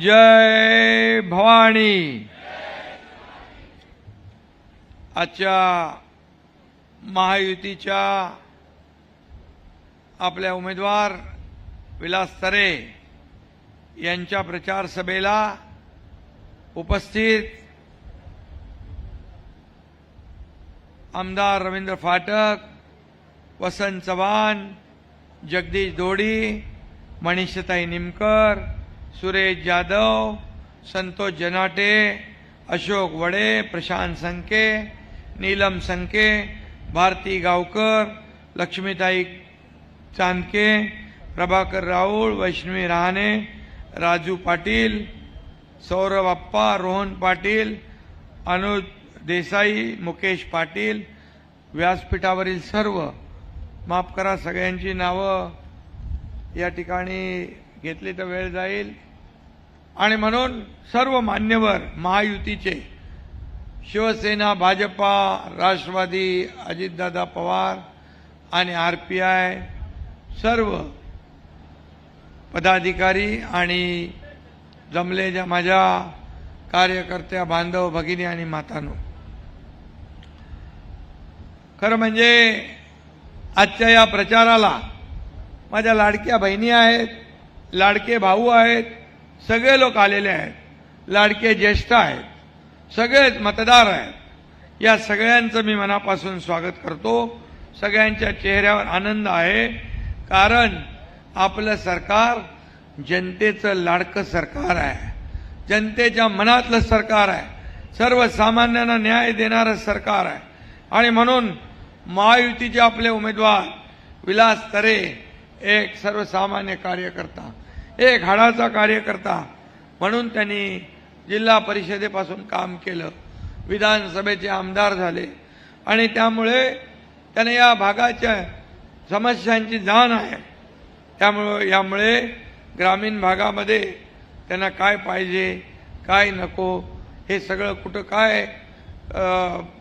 जय भवानी। आजच्या महायुतीच्या आपल्या उमेदवार विलास तरे यांच्या प्रचार सभेला उपस्थित आमदार रवींद्र फाटक वसंत चव्हाण जगदीश दोडी मनीषताई निमकर सुरेश जाधव संतोष जनाटे अशोक वडे प्रशांत संके नीलम संके भारती गावकर लक्ष्मीताई चांदके प्रभाकर राऊळ वैष्णवी रहाणे राजू पाटील सौरभ अप्पा रोहन पाटील अनुज देसाई मुकेश पाटील व्यासपीठावरील सर्व. माफ करा सगळ्यांची नावं. या ठिकाणी घेतली तर वेळ जाईल. आणि म्हणून सर्व मान्यवर महायुतीचे शिवसेना भाजपा राष्ट्रवादी अजितदादा पवार आणि आर पी आय सर्व पदाधिकारी आणि जमलेल्या माझ्या कार्यकर्त्या बांधव भगिनी आणि मातानो खरं म्हणजे आजच्या या प्रचाराला माझ्या लाडक्या बहिणी आहेत लाडके भाऊ आहेत सगळे लोक आलेले आहेत लाडके ज्येष्ठ आहेत सगळेच मतदार आहेत. या सगळ्यांचं मी मनापासून स्वागत करतो. सगळ्यांच्या चेहऱ्यावर आनंद आहे कारण आपलं सरकार जनतेचं लाडकं सरकार आहे. जनतेच्या मनातलं सरकार आहे. सर्वसामान्यांना न्याय देणारं सरकार आहे. आणि म्हणून महायुतीचे आपले उमेदवार विलास तरे एक सर्वसामान्य कार्यकर्ता एक हाडाचा कार्यकर्ता म्हणून त्यांनी जिल्हा परिषदेपासून काम केलं. विधानसभेचे आमदार झाले. आणि त्यामुळे त्याने या भागाच्या समस्यांची जाण आहे. त्यामुळं यामुळे ग्रामीण भागामध्ये त्यांना काय पाहिजे काय नको हे सगळं कुठं काय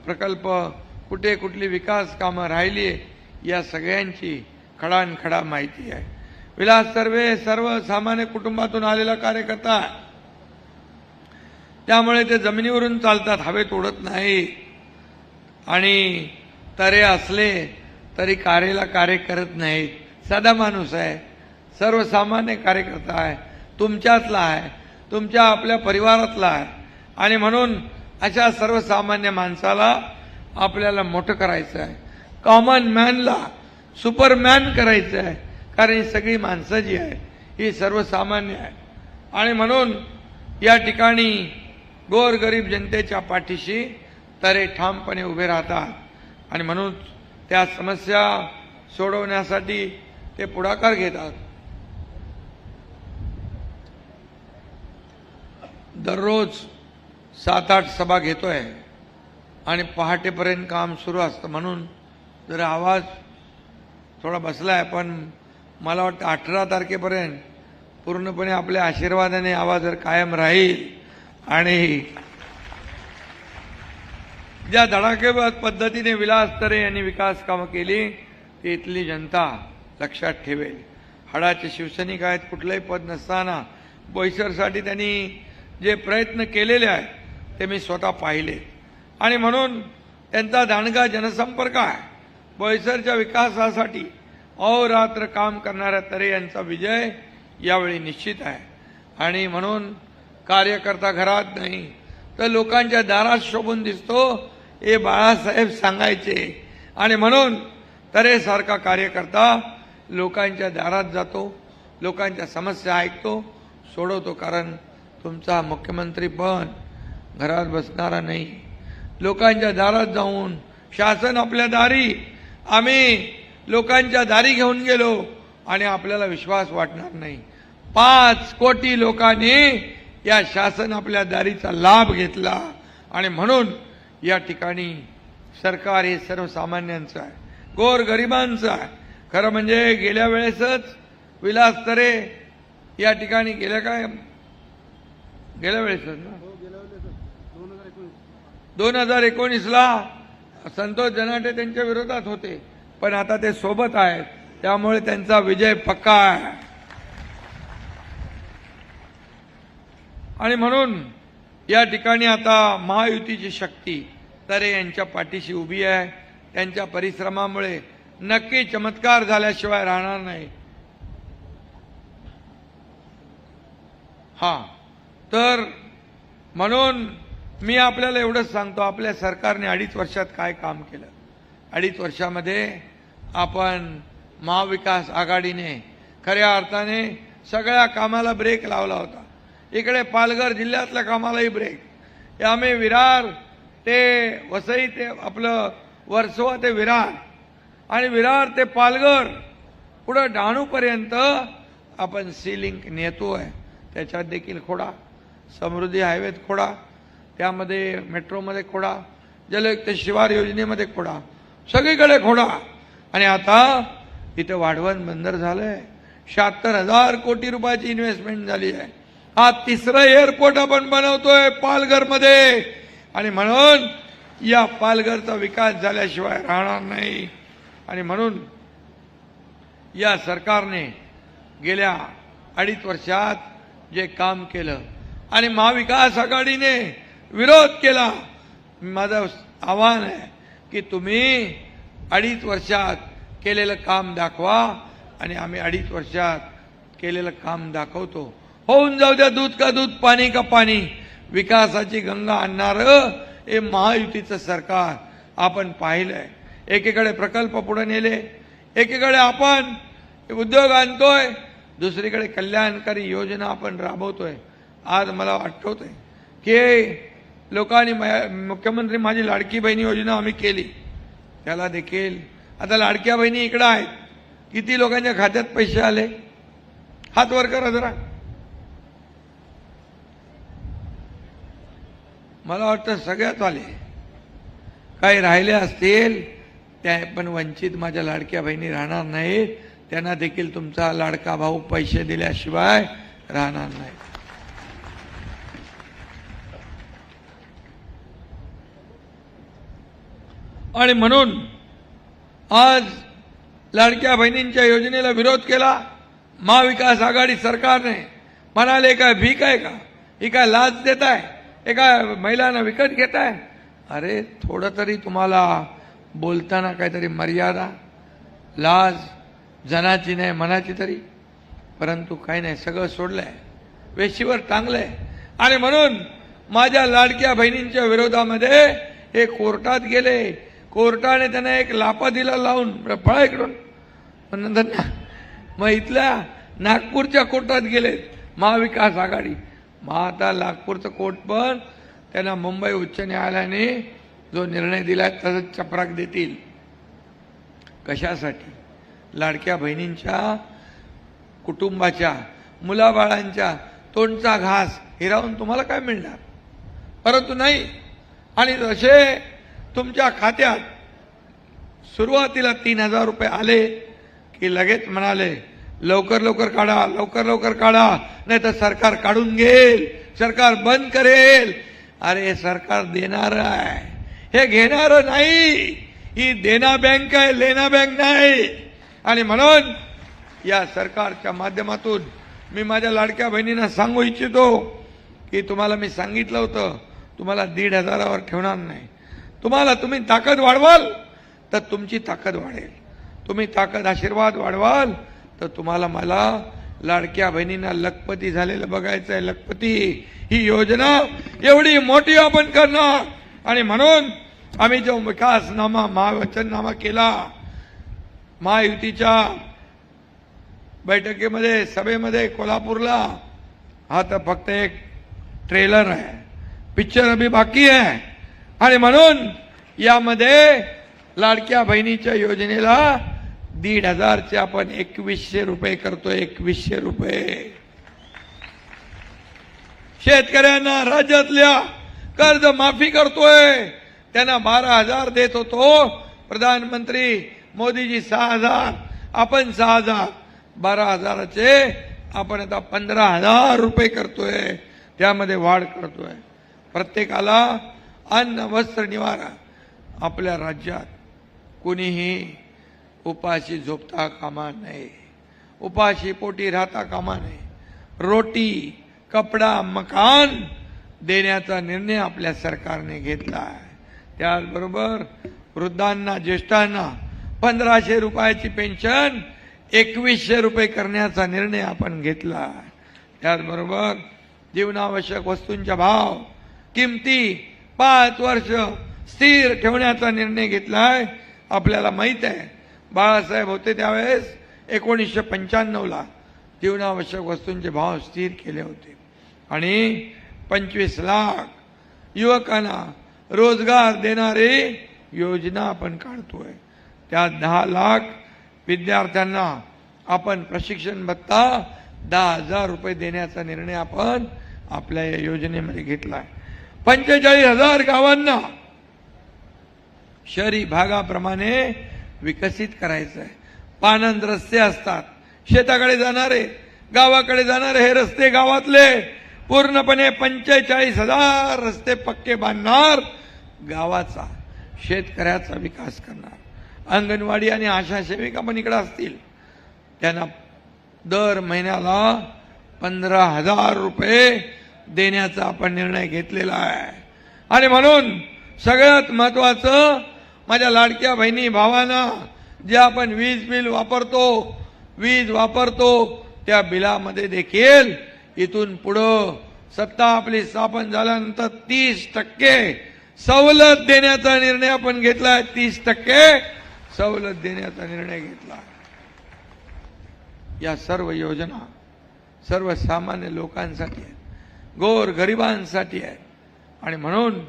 प्रकल्प कुठे कुठली विकास कामं राहिली आहे या सगळ्यांची खडानखडा माहिती आहे. विलास सर्वे सर्वसामान्य कुटुंबातून आलेला कार्यकर्ता त्यामुळे ते जमिनीवरून चालतात हवेत उडत नाही. आणि तरे असले तरी कार्याला कार्य करत नाहीत. साधा माणूस आहे. सर्वसामान्य कार्यकर्ता आहे. तुमच्यातला आहे. तुमच्या आपल्या परिवारातला आहे. आणि म्हणून अशा सर्वसामान्य माणसाला आपल्याला मोठं करायचं आहे. कॉमन मॅनला सुपरमॅन करायचं आहे. कारण ही सगळी माणसं जी आहे ही सर्वसामान्य आहे. आणि म्हणून या ठिकाणी गोरगरीब जनतेच्या पाठीशी तरे ठामपणे उभे राहतात. आणि म्हणून त्या समस्या सोडवण्यासाठी ते पुढाकार घेतात. दररोज सात आठ सभा घेतोय. आणि पहाटेपर्यंत काम सुरू असतं. म्हणून जर आवाज थोडा बसला आहे पण मला वाटतं अठरा तारखेपर्यंत पूर्णपणे आपल्या आशीर्वादाने आवाज जर कायम राहील आणि ज्या धडाकेबाज पद्धतीने विलास तरे यांनी विकास कामं केली ती इथली जनता लक्षात ठेवेल. हाडाचे शिवसैनिक आहेत कुठलंही पद नसताना बोईसरसाठी त्यांनी जे प्रयत्न केलेले आहेत ते मी स्वतः पाहिले. आणि म्हणून त्यांचा दांडगा जनसंपर्क आहे. बोईसरच्या विकासासाठी अहोरात्र काम करणाऱ्या तरे यांचा विजय यावेळी निश्चित आहे. आणि म्हणून कार्यकर्ता घरात नाही तर लोकांच्या दारात शोभून दिसतो हे बाळासाहेब सांगायचे. आणि म्हणून तरेसारखा कार्यकर्ता लोकांच्या दारात जातो लोकांच्या समस्या ऐकतो सोडवतो. कारण तुमचा मुख्यमंत्री पण घरात बसणारा नाही. लोकांच्या दारात जाऊन शासन आपल्या दारी आम्ही लोकांच्या दारी घेऊन गेलो आणि आपल्याला विश्वास वाटणार नाही. पाच कोटी लोकांनी या शासन आपल्या दारीचा लाभ घेतला आणि म्हणून या ठिकाणी सरकार हे सर्वसामान्यांचं आहे. गोर गरिबांचं आहे. खरं म्हणजे गेल्या वेळेसच विलास तरे या ठिकाणी गेल्या काय? गेल्या वेळेसच ना? दोन हजार एकोणीसला संतोष जनाटे त्यांच्या विरोधात होते. पण आता ते सोबत आहेत. त्यामुळे त्यांचा विजय पक्का आहे. आणि म्हणून या ठिकाणी आता महायुतीची शक्ती तरे यांच्या पाठीशी उभी आहे. त्यांच्या परिश्रमामुळे नक्की चमत्कार झाल्याशिवाय राहणार नाही. हा. तर म्हणून मी आपल्याला एवढंच सांगतो आपल्या सरकारने अडीच वर्षात काय काम केलं? अडीच वर्षामध्ये आपण महाविकास आघाडीने खऱ्या अर्थाने सगळ्या कामाला ब्रेक लावला होता. इकडे पालघर जिल्ह्यातल्या कामालाही ब्रेक यामुळे विरार ते वसई ते आपलं वर्सोवा ते विरार आणि विरार ते पालघर पुढं डहाणूपर्यंत आपण सी लिंक आहे त्याच्यात देखील खोडा. समृद्धी हायवेत खोडा. त्यामध्ये मेट्रोमध्ये खोडा जलयुक्त शिवार योजनेमध्ये खोडा सगळीकडे खोडा. आणि आता इथं वाढवण बंदर झालंय. शहात्तर हजार कोटी रुपयाची इन्व्हेस्टमेंट झाली आहे. हा तिसरं एअरपोर्ट आपण बनवतोय पालघरमध्ये. आणि म्हणून या पालघरचा विकास झाल्याशिवाय राहणार नाही. आणि म्हणून या सरकारने गेल्या अडीच वर्षात जे काम केलं आणि महाविकास आघाडीने विरोध केला. माझं आव्हान आहे की तुम्ही अडीच वर्षात केलेलं काम दाखवा आणि आम्ही अडीच वर्षात केलेलं काम दाखवतो. होऊन जाऊ द्या दूध का दूध पाणी का पाणी. विकासाची गंगा आणणार हे महायुतीचं सरकार आपण पाहिलंय. एकीकडे प्रकल्प पुढे नेले एकीकडे आपण उद्योग आणतोय दुसरीकडे कल्याणकारी योजना आपण राबवतोय. आज मला आठवतंय की लोकांनी मुख्यमंत्री माझी लाडकी बहिणी योजना आम्ही केली. त्याला देखील. आता लाडक्या बहिणी इकडं आहेत. किती लोकांच्या खात्यात पैसे आले? हात वर करा जरा. मला वाटतं सगळ्यात आले काही राहिले असतील त्या पण वंचित माझ्या लाडक्या बहिणी राहणार नाहीत. त्यांना देखील तुमचा लाडका भाऊ पैसे दिल्याशिवाय राहणार नाही आणि म्हणून आज लाडक्या बहिणींच्या योजनेला विरोध केला. महाविकास आघाडी सरकारने म्हणाले काय भीक आहे का? ही काय लाच देत आहे एका महिलांना विकत घेत आहे अरे थोडं तरी तुम्हाला बोलताना काहीतरी मर्यादा लाज जनाची नाही मनाची तरी. परंतु काही नाही सगळं सोडलंय. वेशीवर टांगलंय. आणि म्हणून माझ्या लाडक्या बहिणींच्या विरोधामध्ये हे कोर्टात गेले. कोर्टाने त्यांना एक लापा दिला लावून पळा इकडून पण नंतर मग इथल्या नागपूरच्या कोर्टात गेलेत महाविकास आघाडी. मग आता नागपूरचं कोर्ट पण त्यांना मुंबई उच्च न्यायालयाने जो निर्णय दिला तसंच चपराक देतील. कशासाठी? लाडक्या बहिणींच्या कुटुंबाच्या मुलाबाळांच्या तोंडचा घास हिरावून तुम्हाला काय मिळणार? परंतु नाही. आणि जसे तुमच्या खात्यात सुरुवातीला तीन हजार रुपये आले की लगेच म्हणाले लवकर लवकर काढा लवकर लवकर काढा नाही तर सरकार काढून घेईल सरकार बंद करेल. अरे सरकार देणार आहे. हे घेणार नाही. ही देना बँक आहे लेना बँक नाही. आणि म्हणून या सरकारच्या माध्यमातून मी माझ्या लाडक्या बहिणींना सांगू इच्छितो की तुम्हाला मी सांगितलं होतं तुम्हाला दीड हजारावर ठेवणार नाही. तुम्हाला तुम्ही ताकद वाढवाल तर तुमची ताकद वाढेल. तुम्ही ताकद आशीर्वाद वाढवाल तर तुम्हाला मला लाडक्या बहिणींना लखपती झालेलं बघायचं आहे लखपती ही योजना एवढी मोठी आपण करणार. आणि म्हणून आम्ही जो विकासनामा महावचननामा केला महायुतीच्या बैठकीमध्ये सभेमध्ये कोल्हापूरला हा तर फक्त एक ट्रेलर आहे. पिक्चर अभी बाकी आहे. आणि म्हणून यामध्ये लाडक्या बहिणीच्या योजनेला दीड हजारचे आपण एकवीसशे रुपये करतोय एकवीसशे रुपये. शेतकऱ्यांना राज्यातल्या कर्ज माफी करतोय. त्यांना बारा हजार देत होतो. प्रधानमंत्री मोदीजी सहा हजार आपण सहा हजार. बारा हजाराचे आपण आता पंधरा हजार रुपये करतोय. त्यामध्ये वाढ करतोय. प्रत्येकाला अन्न वस्त्र निवारा. आपल्या राज्यात कुणीही उपाशी झोपता कामा नये. उपाशी पोटी राहता कामा नये. रोटी कपडा मकान देण्याचा निर्णय आपल्या सरकारने घेतला आहे. त्याचबरोबर वृद्धांना ज्येष्ठांना पंधराशे रुपयाची पेन्शन एकवीसशे रुपये करण्याचा निर्णय आपण घेतला आहे. त्याचबरोबर जीवनावश्यक वस्तूंचा भाव किमती पाच वर्ष स्थिर ठेवण्याचा निर्णय घेतलाय. आपल्याला माहीत आहे बाळासाहेब होते त्यावेळेस एकोणीसशे पंच्याण्णवला जीवनावश्यक वस्तूंचे भाव स्थिर केले होते. आणि पंचवीस लाख युवकांना रोजगार देणारी योजना आपण काढतोय. त्यात दहा लाख विद्यार्थ्यांना आपण प्रशिक्षण भत्ता दहा हजार रुपये देण्याचा निर्णय आपण आपल्या या योजनेमध्ये घेतला आहे पंचेचाळीस हजार गावांना शहरी भागाप्रमाणे विकसित करायचं आहे पानंद रस्ते असतात. शेताकडे जाणारे गावाकडे जाणारे हे रस्ते गावातले. पूर्णपणे पंचेचाळीस हजार रस्ते पक्के बांधणार गावाचा शेतकऱ्याचा विकास करणार. अंगणवाडी आणि आशा सेविका पण इकडे असतील. त्यांना दर महिन्याला पंधरा हजार रुपये देण्याचा आपण निर्णय घेतलेला आहे. आणि म्हणून सगळ्यात महत्वाचं माझ्या लाडक्या बहिणी भावांना जे आपण वीज बिल वापरतो वीज वापरतो त्या बिलामध्ये देखील इथून पुढं सत्ता आपली स्थापन झाल्यानंतर तीस टक्के सवलत देण्याचा निर्णय आपण घेतलाय. तीस टक्के सवलत देण्याचा निर्णय घेतला. या सर्व योजना सर्वसामान्य लोकांसाठी आहेत. गोर गरिबांसाठी आहेत आणि म्हणून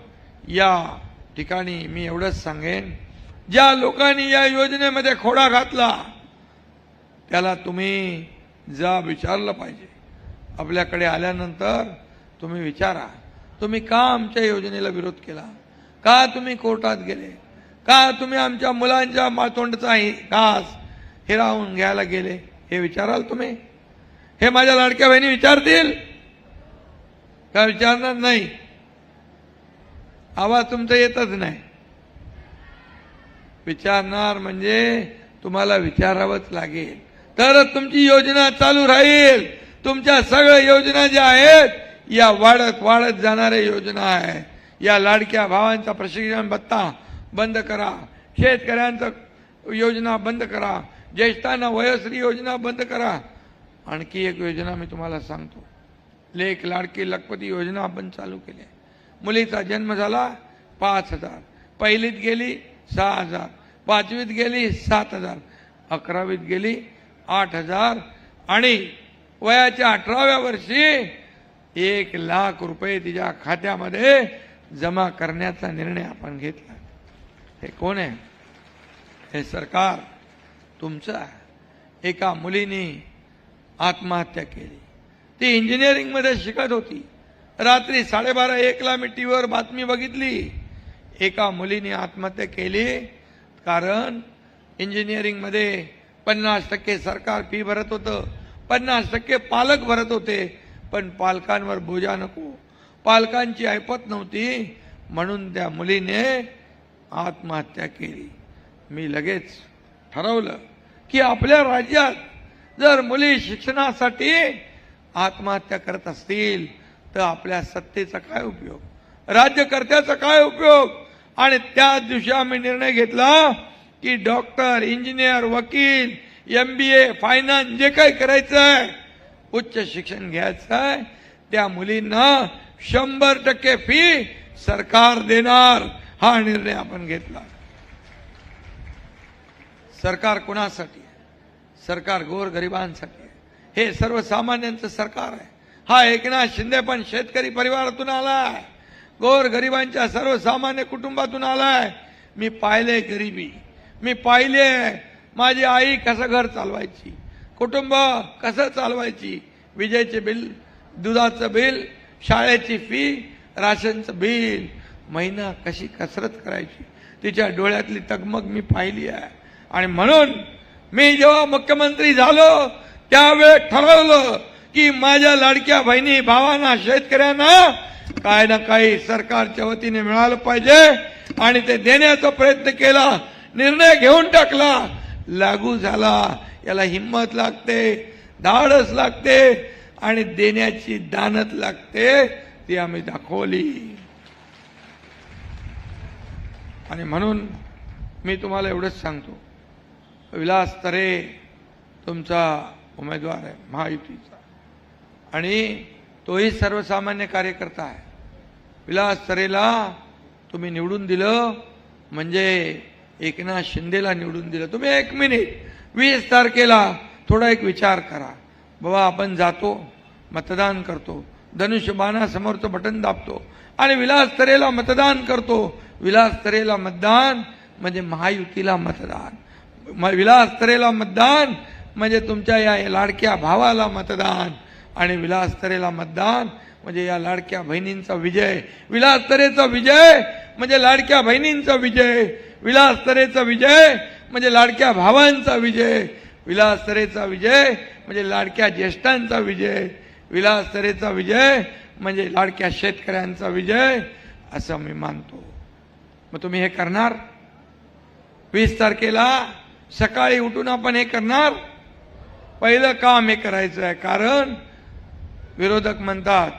या ठिकाणी मी एवढंच सांगेन ज्या लोकांनी या योजनेमध्ये खोडा घातला त्याला तुम्ही जा विचारलं पाहिजे. आपल्याकडे आल्यानंतर तुम्ही विचारा तुम्ही का आमच्या योजनेला विरोध केला? का तुम्ही कोर्टात गेले? का तुम्ही आमच्या मुलांच्या मातोंडचा हि- घास हिरावून घ्यायला गेले? हे विचाराल तुम्ही? हे माझ्या लाडक्या बहिणी विचारतील? काय विचारणार नाही? आवाज तुमचा येतच नाही. विचारणार म्हणजे तुम्हाला विचारावंच लागेल. तरच तुमची योजना चालू राहील. तुमच्या सगळ्या योजना ज्या आहेत या वाढत वाढत जाणाऱ्या योजना आहे या लाडक्या भावांचा प्रशिक्षण भत्ता बंद करा. शेतकऱ्यांचं योजना बंद करा. ज्येष्ठांना वयश्री योजना बंद करा. आणखी एक योजना मी तुम्हाला सांगतो. लेख लाडकी लखपती योजना आपण चालू केली. आहे मुलीचा जन्म झाला पाच हजार. पहिलीत गेली सहा हजार. पाचवीत गेली सात हजार. अकरावीत गेली आठ हजार. आणि वयाच्या अठराव्या वर्षी एक लाख रुपये तिच्या खात्यामध्ये जमा करण्याचा निर्णय आपण घेतला. हे कोण आहे? हे सरकार तुमचं आहे. एका मुलीने आत्महत्या केली. ती इंजिनिअरिंगमध्ये शिकत होती. रात्री साडेबारा एकला मी टी व्हीवर बातमी बघितली. एका मुलीने आत्महत्या केली. कारण इंजिनिअरिंगमध्ये पन्नास टक्के सरकार फी भरत होतं. पन्नास टक्के पालक भरत होते. पण पालकांवर बोजा नको. पालकांची ऐपत नव्हती. म्हणून त्या मुलीने आत्महत्या केली. मी लगेच ठरवलं की आपल्या राज्यात जर मुली शिक्षणासाठी आत्महत्या करत असतील तर आपल्या सत्तेचा काय उपयोग? राज्यकर्त्याचा काय उपयोग? आणि त्याच दिवशी आम्ही निर्णय घेतला की डॉक्टर इंजिनियर वकील एम बी ए फायनान्स जे काही करायचं आहे उच्च शिक्षण घ्यायचं आहे त्या मुलींना शंभर टक्के फी सरकार देणार हा निर्णय आपण घेतला. सरकार कोणासाठी? सरकार गोरगरिबांसाठी. गरिबांसाठी हे सर्वसामान्यांचं सरकार आहे. हा एकनाथ शिंदे पण शेतकरी परिवारातून आलाय. गोर गरिबांच्या सर्वसामान्य कुटुंबातून आलाय. मी पाहिले गरिबी. मी पाहिले माझी आई कसं घर चालवायची कुटुंब कसं चालवायची विजेचे बिल दुधाचं बिल शाळेची फी राशनचं बिल महिना कशी कसरत करायची तिच्या डोळ्यातली तगमग मी पाहिली आहे. आणि म्हणून मी जेव्हा मुख्यमंत्री झालो त्यावेळेस ठरवलं की माझ्या लाडक्या बहिणी भावांना शेतकऱ्यांना काय ना काही सरकारच्या वतीने मिळालं पाहिजे आणि ते देण्याचा प्रयत्न केला निर्णय घेऊन टाकला. लागू झाला. याला हिंमत लागते धाडस लागते आणि देण्याची दानत लागते ती आम्ही दाखवली. आणि म्हणून मी तुम्हाला एवढंच सांगतो. विलास तरे तुमचा उमेदवार आहे महायुतीचा. आणि तोही सर्वसामान्य कार्यकर्ता आहे. विलास तरेला तुम्ही निवडून दिलं म्हणजे एकनाथ शिंदेला निवडून दिलं. तुम्ही एक मिनिट वीस तारखेला थोडा एक विचार करा. बाबा आपण जातो मतदान करतो. धनुष्यबाणासमोरचं बटन दाबतो. आणि विलास तरेला मतदान करतो. विलास तरेला मतदान म्हणजे महायुतीला मतदान. म- विलास तरेला मतदान म्हणजे तुमच्या या लाडक्या भावाला मतदान आणि विलासतरेला मतदान म्हणजे या लाडक्या बहिणींचा विजय विलासतरेचा विजय म्हणजे लाडक्या बहिणींचा विजय विलास तरेचा विजय म्हणजे लाडक्या भावांचा विजय विलास तरेचा विजय म्हणजे लाडक्या ज्येष्ठांचा विजय विलासतरेचा विजय म्हणजे लाडक्या शेतकऱ्यांचा विजय असं मी मानतो. मग तुम्ही हे करणार? वीस तारखेला सकाळी उठून आपण हे करणार? पहिलं काम हे करायचं आहे. कारण विरोधक म्हणतात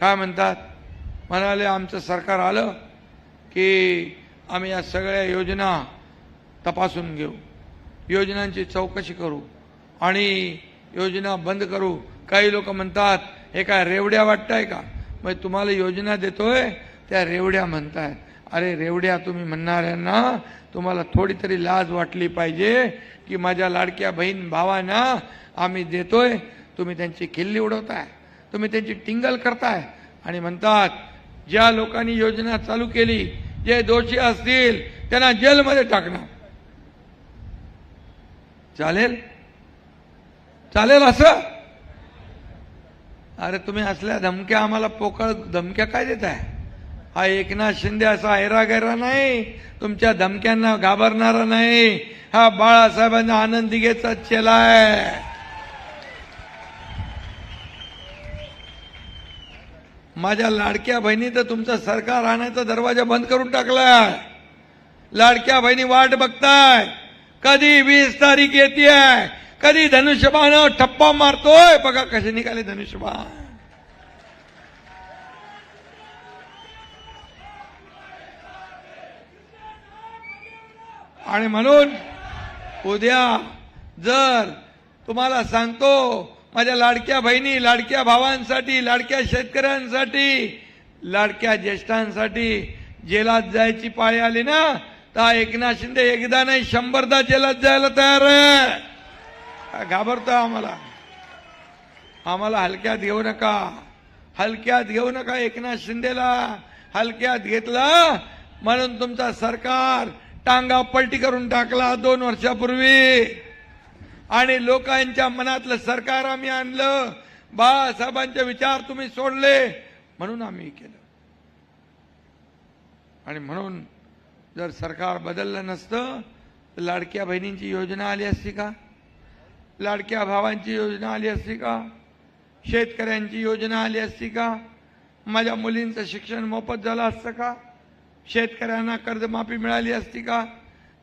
काय म्हणतात? म्हणाले आमचं सरकार आलं की आम्ही या सगळ्या योजना तपासून घेऊ. योजनांची चौकशी करू आणि योजना बंद करू. काही लोक म्हणतात हे काय रेवड्या वाटताय का? मग तुम्हाला योजना देतोय त्या रेवड्या म्हणतायत. अरे रेवड्या तुम्ही म्हणणाऱ्यांना तुम्हाला थोडी तरी लाज वाटली पाहिजे की माझ्या लाडक्या बहीण भावांना आम्ही देतोय. तुम्ही त्यांची खिल्ली उडवताय. तुम्ही त्यांची टिंगल करताय. आणि म्हणतात ज्या लोकांनी योजना चालू केली जे दोषी असतील त्यांना जेलमध्ये टाकणार. चालेल? चालेल असं? अरे तुम्ही असल्या धमक्या आम्हाला पोकळ धमक्या काय देत आहे हा एकनाथ शिंदे असा हैरागैरा नाही. तुमच्या धमक्यांना घाबरणारा नाही. हा बाळासाहेबांना आनंदी घेचा चेला आहे. माझ्या लाडक्या बहिणी तर तुमचं सरकार आणायचा दरवाजा बंद करून टाकलाय. लाडक्या बहिणी वाट बघताय. कधी वीस तारीख येते कधी धनुष्यबाण ठप्पा मारतोय. बघा कसे निघाले धनुष्यबाण. आणि म्हणून उद्या जर तुम्हाला सांगतो माझ्या लाडक्या बहिणी लाडक्या भावांसाठी लाडक्या शेतकऱ्यांसाठी लाडक्या ज्येष्ठांसाठी जेलात जायची पाळी आली ना तर एकनाथ शिंदे एकदा नाही शंभरदा जेलात जायला तयार आहे. घाबरतो आम्हाला. आम्हाला हलक्यात घेऊ नका. हलक्यात घेऊ नका एकनाथ शिंदेला. हलक्यात घेतला म्हणून तुमचा सरकार टांगा पलटी करून टाकला दोन वर्षापूर्वी. आणि लोकांच्या मनातलं सरकार आम्ही आणलं. बाळासाहेबांचे विचार तुम्ही सोडले. म्हणून आम्ही केलं. आणि म्हणून जर सरकार बदललं नसतं तर लाडक्या बहिणींची योजना आली असती का? लाडक्या भावांची योजना आली असती का? शेतकऱ्यांची योजना आली असती का? माझ्या मुलींचं शिक्षण मोफत झालं असतं का? शेतकऱ्यांना कर्जमाफी मिळाली असती का?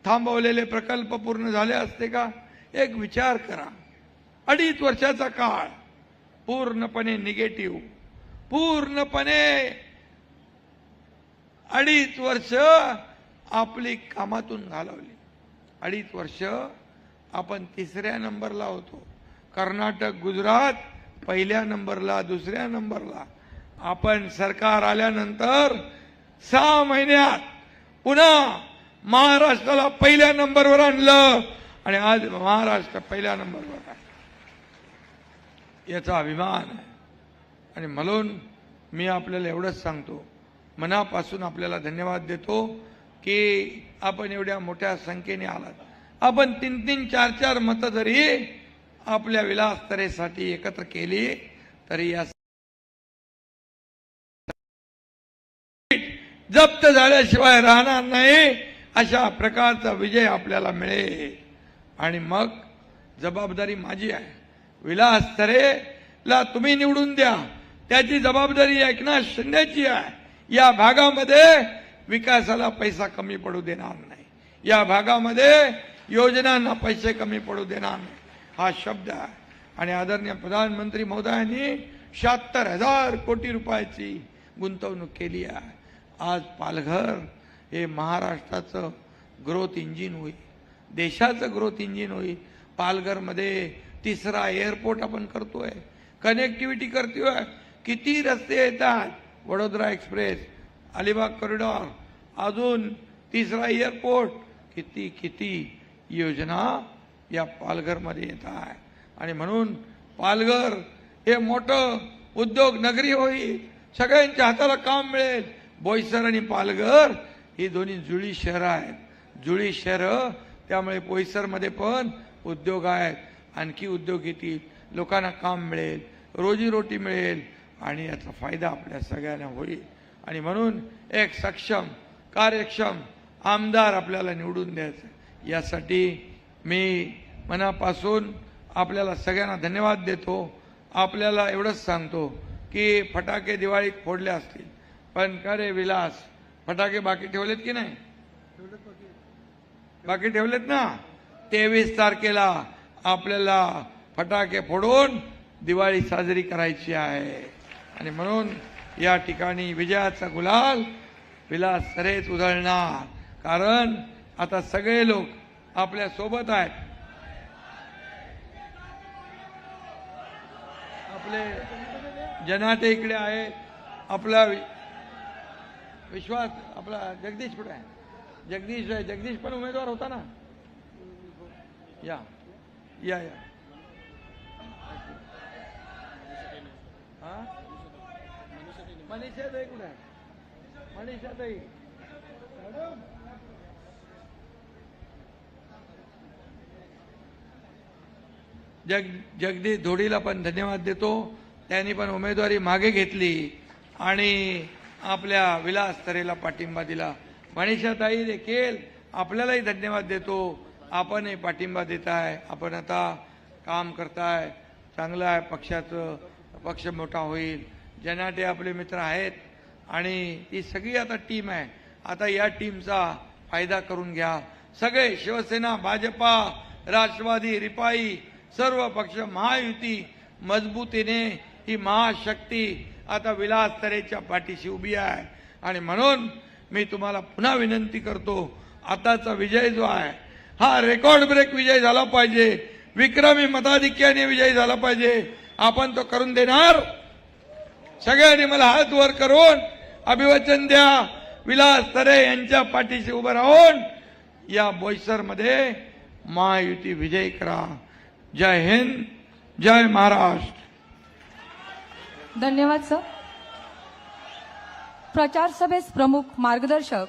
थांबवलेले प्रकल्प पूर्ण झाले असते का? एक विचार करा. अडीच वर्षाचा काळ पूर्णपणे निगेटिव्ह. पूर्णपणे अडीच वर्ष आपली कामातून घालवली. अडीच वर्ष आपण तिसऱ्या नंबरला होतो. कर्नाटक गुजरात पहिल्या नंबरला दुसऱ्या नंबरला. आपण सरकार आल्यानंतर सहा महिन्यात पुन्हा महाराष्ट्राला पहिल्या नंबरवर आणलं. आणि आज महाराष्ट्र पहिल्या नंबरवर आहे. याचा अभिमान आहे. आणि म्हणून मी आपल्याला एवढंच सांगतो. मनापासून आपल्याला धन्यवाद देतो की आपण एवढ्या मोठ्या संख्येने आलात. आपण तीन तीन चार चार मतं जरी आपल्या विलासतरेसाठी एकत्र केली तरी या जप्त झाल्याशिवाय राहणार नाही अशा प्रकारचा विजय आपल्याला मिळेल. आणि मग जबाबदारी माझी आहे. विलास तरेला तुम्ही निवडून द्या. त्याची जबाबदारी एकनाथ शिंदेची आहे. या भागामध्ये विकासाला पैसा कमी पडू देणार नाही. या भागामध्ये योजनांना पैसे कमी पडू देणार नाही. हा शब्द आहे. आणि आदरणीय प्रधानमंत्री महोदयांनी शहात्तर हजार कोटी रुपयाची गुंतवणूक केली आहे. आज पालघर हे महाराष्ट्राचं ग्रोथ इंजिन होईल. देशाचं ग्रोथ इंजिन होईल. पालघरमध्ये तिसरा एअरपोर्ट आपण करतोय. कनेक्टिव्हिटी करतोय. किती रस्ते येतात? वडोदरा एक्सप्रेस अलिबाग कॉरिडॉर अजून तिसरा एअरपोर्ट किती किती योजना या पालघरमध्ये येत आहे. आणि म्हणून पालघर हे मोठं उद्योग नगरी होईल. सगळ्यांच्या हाताला काम मिळेल. बोईसर आणि पालघर ही दोन्ही जुळी शहरं आहेत. जुळी शहरं त्यामुळे बोईसरमध्ये पण उद्योग आहेत. आणखी उद्योग येतील लोकांना काम मिळेल रोजीरोटी मिळेल आणि याचा फायदा आपल्या सगळ्यांना होईल. आणि म्हणून एक सक्षम कार्यक्षम आमदार आपल्याला निवडून द्यायचं यासाठी मी मनापासून आपल्याला सगळ्यांना धन्यवाद देतो. आपल्याला एवढंच सांगतो की फटाके दिवाळीत फोडले असतील. पण का रे विलास. फटाके बाकी ठेवलेत की नाही? बाकी ठेवलेत ना? तेवीस तारखेला आपल्याला फटाके फोडून दिवाळी साजरी करायची आहे. आणि म्हणून या ठिकाणी विजयाचा गुलाल विलास सरेच उधळणार. कारण आता सगळे लोक आपल्यासोबत आहेत. आपले जनाटे इकडे आहेत. आपला विश्वास आपला जगदीश कुठे आहे? जगदीश आहे जगदीश पण उमेदवार होता ना? या या या. हा? मनीषा ताई कुठे आहे? मनीषा ताई मॅडम? जग जगदीश धोडीला पण धन्यवाद देतो. त्यांनी पण उमेदवारी मागे घेतली. आणि आपल्या विलास तरेला पाठिंबा दिला. मनीषाताई देखील आपल्यालाही धन्यवाद देतो. आपणही पाठिंबा देत आहे आपण आता काम करताय. चांगलं आहे. पक्षाचं पक्ष मोठा होईल. जनाटे आपले मित्र आहेत. आणि ही सगळी आता टीम आहे. आता या टीमचा फायदा करून घ्या. सगळे शिवसेना भाजपा राष्ट्रवादी रिपाई सर्व पक्ष महायुती मजबूतीने ही महाशक्ती आता विलास तरेच्या पाठीशी उभी आहे. आणि म्हणून मी तुम्हाला पुन्हा विनंती करतो आताचा विजय जो आहे हा रेकॉर्ड ब्रेक विजय झाला पाहिजे. विक्रमी मताधिक्याने विजय झाला पाहिजे. आपण तो करून देणार. सगळ्यांनी मला हात वर करून अभिवचन द्या. विलास तरे यांच्या पाठीशी उभं राहून या बोईसरमध्ये महायुती विजय करा. जय हिंद जय महाराष्ट्र. धन्यवाद सर. प्रचार सभेस प्रमुख मार्गदर्शक